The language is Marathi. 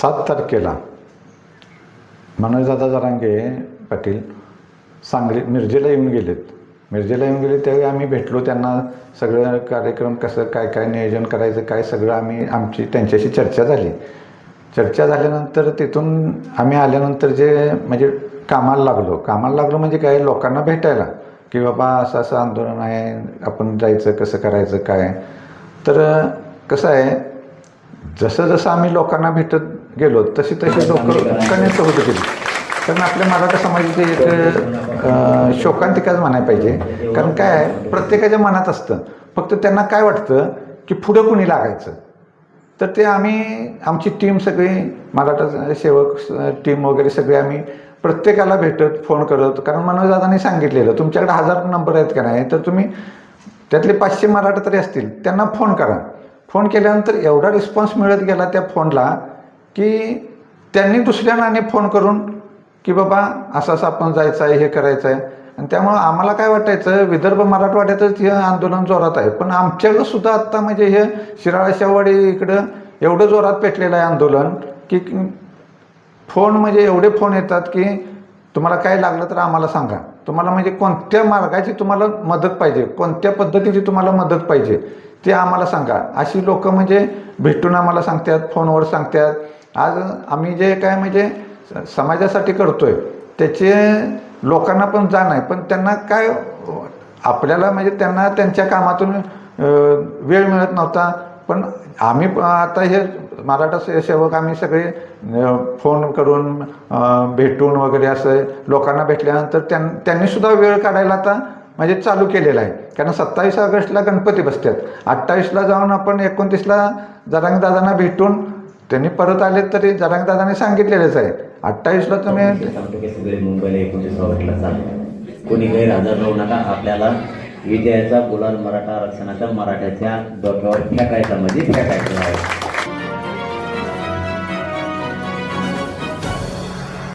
सात तारखेला मनोजदादा जरांगे पाटील सांगली मिरजेला येऊन गेलेत. मिरजेला येऊन गेले त्यावेळी आम्ही भेटलो त्यांना सगळं कार्यक्रम कसं काय काय नियोजन करायचं काय सगळं आम्ही आमची त्यांच्याशी चर्चा झाली. चर्चा झाल्यानंतर तिथून आम्ही आल्यानंतर जे म्हणजे कामाला लागलो. कामाला लागलो म्हणजे काय? लोकांना भेटायला की बाबा असं असं आंदोलन आहे आपण जायचं कसं करायचं काय? तर कसं आहे? जसं जसं आम्ही लोकांना भेटत गेलो तशी तशी लोक कनेक्ट होत गेली कारण आपल्या मराठा समाजाची एक शोकांतिकाच म्हणायला पाहिजे. कारण काय आहे प्रत्येकाच्या मनात असतं. फक्त त्यांना काय वाटतं की पुढं कुणी लागायचं? तर ते आम्ही आमची टीम सगळी मराठा सेवक टीम वगैरे सगळे आम्ही प्रत्येकाला भेटत फोन करत. कारण मनोजदादांनी सांगितलेलं तुमच्याकडे हजार नंबर आहेत का नाही? तर तुम्ही त्यातले पाचशे मराठा तरी असतील त्यांना फोन करा. फोन केल्यानंतर एवढा रिस्पॉन्स मिळत गेला त्या फोनला की त्यांनी दुसऱ्या नाणे फोन करून की बाबा असं असं आपण जायचं आहे हे करायचं आहे आणि त्यामुळं आम्हाला काय वाटायचं विदर्भ मराठवाड्यातच हे आंदोलन जोरात आहे. पण आमच्याकडं सुद्धा आत्ता म्हणजे हे शिराळाशावाडी इकडं एवढं जोरात पेटलेलं आहे आंदोलन की फोन म्हणजे एवढे फोन येतात की तुम्हाला काय लागलं तर आम्हाला सांगा. तुम्हाला म्हणजे कोणत्या मार्गाची तुम्हाला मदत पाहिजे कोणत्या पद्धतीची तुम्हाला मदत पाहिजे ते आम्हाला सांगा. अशी लोकं म्हणजे भेटून आम्हाला सांगतात फोनवर सांगतात. आज आम्ही जे काय म्हणजे स- समाजासाठी आहे त्याचे लोकांना पण जाण आहे. पण त्यांना काय आपल्याला म्हणजे त्यांना त्यांच्या कामातून वेळ मिळत नव्हता. पण आम्ही आता हे मराठा से सेवक आम्ही सगळे फोन करून भेटून वगैरे असं लोकांना भेटल्यानंतर त्यां त्यांनीसुद्धा वेळ काढायला आता म्हणजे चालू केलेला आहे. कारण सत्तावीस ऑगस्टला गणपती बसतात. अठ्ठावीसला जाऊन आपण एकोणतीसला जरांगदादांना भेटून त्यांनी परत आले तरी जरांगदादांनी सांगितलेलेच आहे. अठ्ठावीसला तुम्ही सांगतो की सगळे मुंबईला एकोणतीस ऑगस्टला चालले. कोणी गैरहजर राहू नका आपल्याला विजयाचा गुलाल मराठा आरक्षणाच्या मराठ्याच्या डोक्यावर फेकायचा म्हणजे फेकायचा आहे.